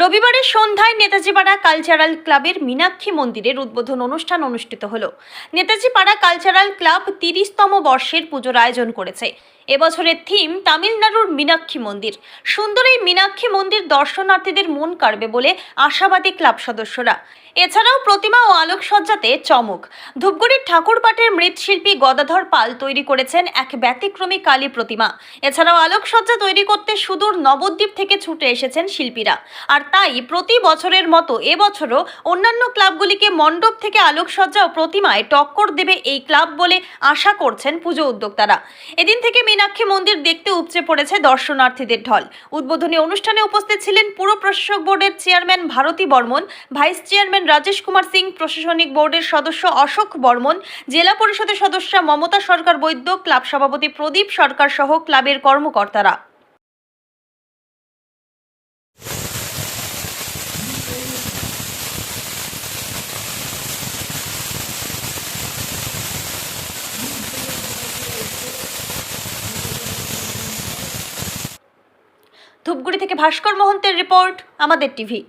রবিবারের সন্ধ্যায় নেতাজিপাড়া কালচারাল ক্লাবের মীনাক্ষী মন্দিরের উদ্বোধন অনুষ্ঠান অনুষ্ঠিত হলো। নেতাজিপাড়া কালচারাল ক্লাব তিরিশতম বর্ষের পুজোর আয়োজন করেছে। এবছরের থিম তামিলনাড়ুর মীনাক্ষী মন্দির। সুন্দর এই মীনাক্ষী মন্দির দর্শনার্থীদের মন কাড়বে বলে আশাবাদী ক্লাব সদস্যরা। এছাড়াও প্রতিমা ও আলোকসজ্জাতে চমক। ধূপগুড়ির ঠাকুরপাটের মৃৎশিল্পী গদাধর পাল তৈরি করেছেন এক ব্যতিক্রমী কালী প্রতিমা। এছাড়াও আলোকসজ্জা তৈরি করতে সুদূর নবদ্বীপ থেকে ছুটে এসেছেন শিল্পীরা। আর তাই প্রতি বছরের মতো এবছরও অন্যান্য ক্লাবগুলিকে মণ্ডপ থেকে আলোকসজ্জা ও প্রতিমায় টক্কর দেবে এই ক্লাব বলে আশা করছেন পুজো উদ্যোক্তারা। এদিন থেকে মীনাক্ষী মন্দির দেখতে উপচে পড়েছে দর্শনার্থীদের ঢল। উদ্বোধনী অনুষ্ঠানে উপস্থিত ছিলেন পুর প্রশাসক বোর্ডের chairman Bharati Barman, vice chairman Rajesh Kumar Singh, প্রশাসনিক বোর্ডের সদস্য অশোক বর্মন, জেলা পরিষদের সদস্য মমতা সরকার বৈদ্য, ক্লাব সভাপতি প্রদীপ সরকার সহ ক্লাবের কর্মকর্তারা। ধূপগুড়ি থেকে ভাস্কর মোহন্তের রিপোর্ট আমাদের টিভি।